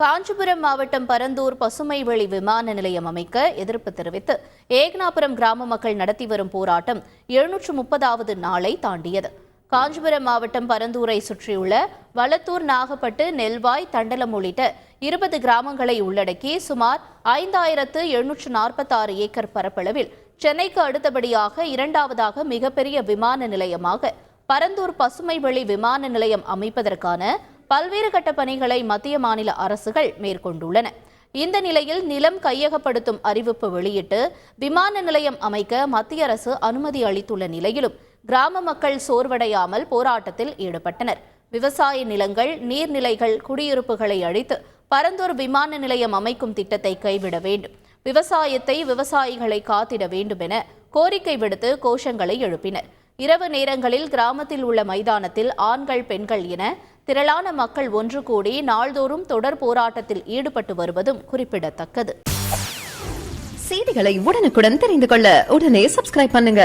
காஞ்சிபுரம் மாவட்டம் பரந்தூர் பசுமைவெளி விமான நிலையம் அமைக்க எதிர்ப்பு தெரிவித்து ஏகனாபுரம் கிராம மக்கள் நடத்தி வரும் போராட்டம் எழுநூற்று முப்பதாவது நாளை தாண்டியது. காஞ்சிபுரம் மாவட்டம் பரந்தூரை சுற்றியுள்ள வளத்தூர் நாகப்பட்டு நெல்வாய் தண்டலம் உள்ளிட்ட இருபது கிராமங்களை உள்ளடக்கி சுமார் ஐந்தாயிரத்து எழுநூற்று நாற்பத்தாறு ஏக்கர் பரப்பளவில் சென்னைக்கு அடுத்தபடியாக இரண்டாவதாக மிகப்பெரிய விமான நிலையமாக பரந்தூர் பசுமைவெளி விமான நிலையம் அமைப்பதற்கான பல்வேறு கட்ட பணிகளை மத்திய மாநில அரசுகள் மேற்கொண்டுள்ளன. இந்த நிலையில் நிலம் கையகப்படுத்தும் அறிவிப்பு வெளியிட்டு விமான நிலையம் அமைக்க மத்திய அரசு அனுமதி அளித்துள்ள நிலையிலும் கிராம மக்கள் சோர்வடையாமல் போராட்டத்தில் ஈடுபட்டனர். விவசாய நிலங்கள் நீர்நிலைகள் குடியிருப்புகளை அழித்து பரந்தூர் விமான நிலையம் அமைக்கும் திட்டத்தை கைவிட வேண்டும். விவசாயத்தை விவசாயிகளை காத்திட வேண்டும் என கோரிக்கை விடுத்து கோஷங்களை எழுப்பினர். இரவு நேரங்களில் கிராமத்தில் உள்ள மைதானத்தில் ஆண்கள் பெண்கள் என திரளான மக்கள் ஒன்று கூடி நாள்தோறும் தொடர் போராட்டத்தில் ஈடுபட்டு வருவதும் குறிப்பிடத்தக்கது. செய்திகளை உடனுக்குடன் தெரிந்து கொள்ள உடனே சப்ஸ்கிரைப் பண்ணுங்க.